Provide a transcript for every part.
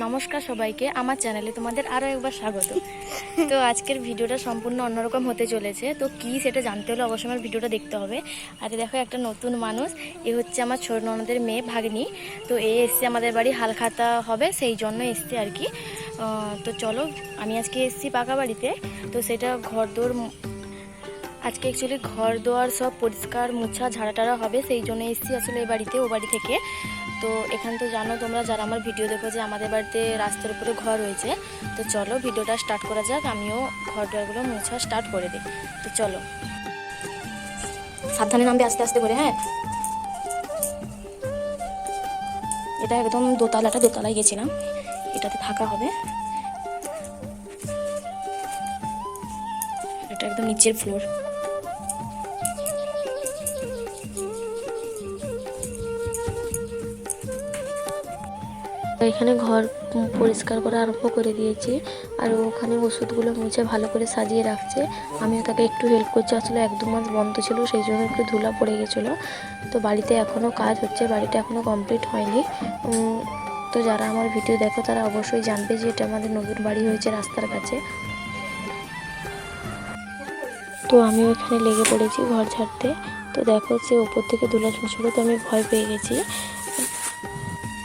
নমস্কার সবাইকে, আমার চ্যানেলে তোমাদের আরও একবার স্বাগত। তো আজকের ভিডিওটা সম্পূর্ণ অন্যরকম হতে চলেছে, তো কি সেটা জানতে হলে অবশ্যই আমার ভিডিওটা দেখতে হবে। আর দেখো একটা নতুন মানুষ, এ হচ্ছে আমার ছোট ননদের মেয়ে ভাগ্নি, তো এ এসছে আমাদের বাড়ি হালখাতা হবে, সেই জন্য এসছে আর কি। তো চলো, আমি আজকে এসছি পাকা বাড়িতে, তো সেটা ঘর দোর আজকে অ্যাকচুয়ালি ঘর দোয়ার সব পরিষ্কার, মুছা ঝাড়া টাড়া হবে, সেই জন্য এসছি আসলে এ বাড়িতে, ও বাড়ি থেকে। তো এখান তো জানো তোমরা যারা আমার ভিডিও দেখো যে আমাদের বাড়িতে রাস্তার উপরে ঘর রয়েছে, তো চলো ভিডিওটা স্টার্ট করা যাক, আমিও ঘর দোয়ারগুলো মুছা স্টার্ট করে দিই। তো চলো। সাবধানে নামবে আস্তে আস্তে করে হ্যাঁ? এটা একদম দোতলাটা, দোতলায় গেছিলাম। এটাতে থাকা হবে। এটা একদম নিচের ফ্লোর এখানে ঘর পরিষ্কার করা আরম্ভ করে দিয়েছি। আর ওখানে ওষুধগুলো মুছে ভালো করে সাজিয়ে রাখছে। আমিও তাকে একটু হেল্প করছি। আসলে এক দু মাস বন্ধ ছিল, সেই জন্য একটু ধুলা পড়ে গেছিল। তো বাড়িতে এখনও কাজ হচ্ছে, বাড়িটা এখনও কমপ্লিট হয়নি। তো যারা আমার ভিডিও দেখো, তারা অবশ্যই জানবে যে এটা আমাদের নতুন বাড়ি হয়েছে রাস্তার কাছে। তো আমিও এখানে লেগে পড়েছি ঘর ছাড়তে তো দেখো যে ওপর থেকে ধুলা ছুঁড়ছিল তো আমি ভয় পেয়ে গেছি।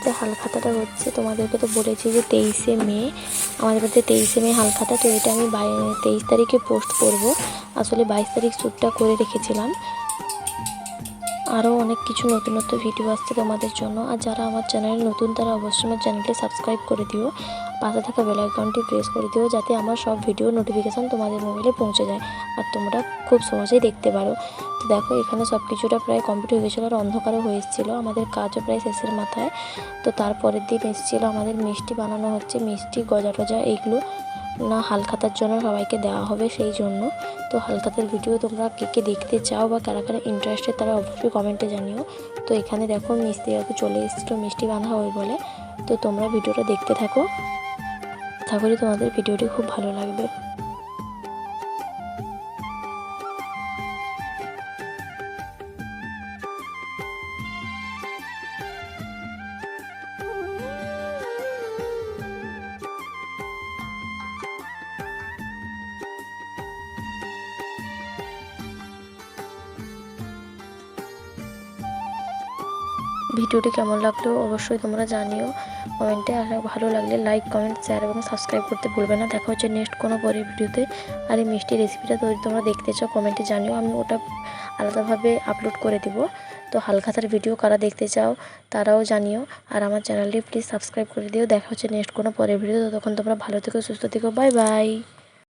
যে হালখাতাটা হচ্ছে, তোমাদেরকে তো বলেছি যে তেইশে মে, আমাদের বাড়িতে তেইশে মে হালখাতা, তো এটা আমি বাই তেইশ তারিখে পোস্ট করব। আসলে বাইশ তারিখ শ্যুটটা করে রেখেছিলাম। আরও অনেক কিছু নতুন নতুন ভিডিও আসছে তোমাদের জন্য। আর যারা আমার চ্যানেলে নতুন, তারা অবশ্যই আমার চ্যানেলটি সাবস্ক্রাইব করে দিও। পাশে থাকা বেল আইকনটি প্রেস করে দিও, যাতে আমার সব ভিডিও নোটিফিকেশান তোমাদের মোবাইলে পৌঁছে যায়। আর তোমরা খুব সহজেই দেখতে পারো। তো দেখো, এখানে সব কিছুটা প্রায় কমপ্লিট হয়ে গেছিল আর অন্ধকারও হয়ে এসেছিল। আমাদের কাজও প্রায় শেষের মাথায়। তো তারপরের দিন এসেছিল আমাদের মিষ্টি বানানো হচ্ছে, মিষ্টি গজা টজা এইগুলো না, হালখাতার জন্য সবাইকে দেওয়া হবে সেই জন্য। তো হালখাতার ভিডিও তোমরা কে কে দেখতে চাও বা কারা কারা ইন্টারেস্টেড তারা অবশ্যই কমেন্টে জানিও। তো এখানে দেখো মিস্ত্রি কাকু চলে এসেছিল, মিষ্টি বাঁধা হবে বলে। তো তোমরা ভিডিওটা দেখতে থাকো। করি তোমাদের ভিডিওটি খুব ভালো লাগবে। ভিডিওটি কেমন লাগল অবশ্যই তোমরা জানিও। কমেন্টে আর ভালো লাগলে লাইক কমেন্ট শেয়ার এবং সাবস্ক্রাইব করতে ভুলবে না। দেখা হচ্ছে নেক্সট কোনো পরের ভিডিওতে। আর এই মিষ্টি রেসিপিটা যদি তোমরা দেখতে চাও কমেন্টে জানিও। আমি ওটা আলাদাভাবে আপলোড করে দিব। তো হালখাতার ভিডিও কারা দেখতে চাও তারাও জানিও। আর আমার চ্যানেলটি প্লিজ সাবস্ক্রাইব করে দিও। দেখা হচ্ছে নেক্সট কোনো পরের ভিডিও তখন তোমরা ভালো থেকো, সুস্থ থেকো। Bye bye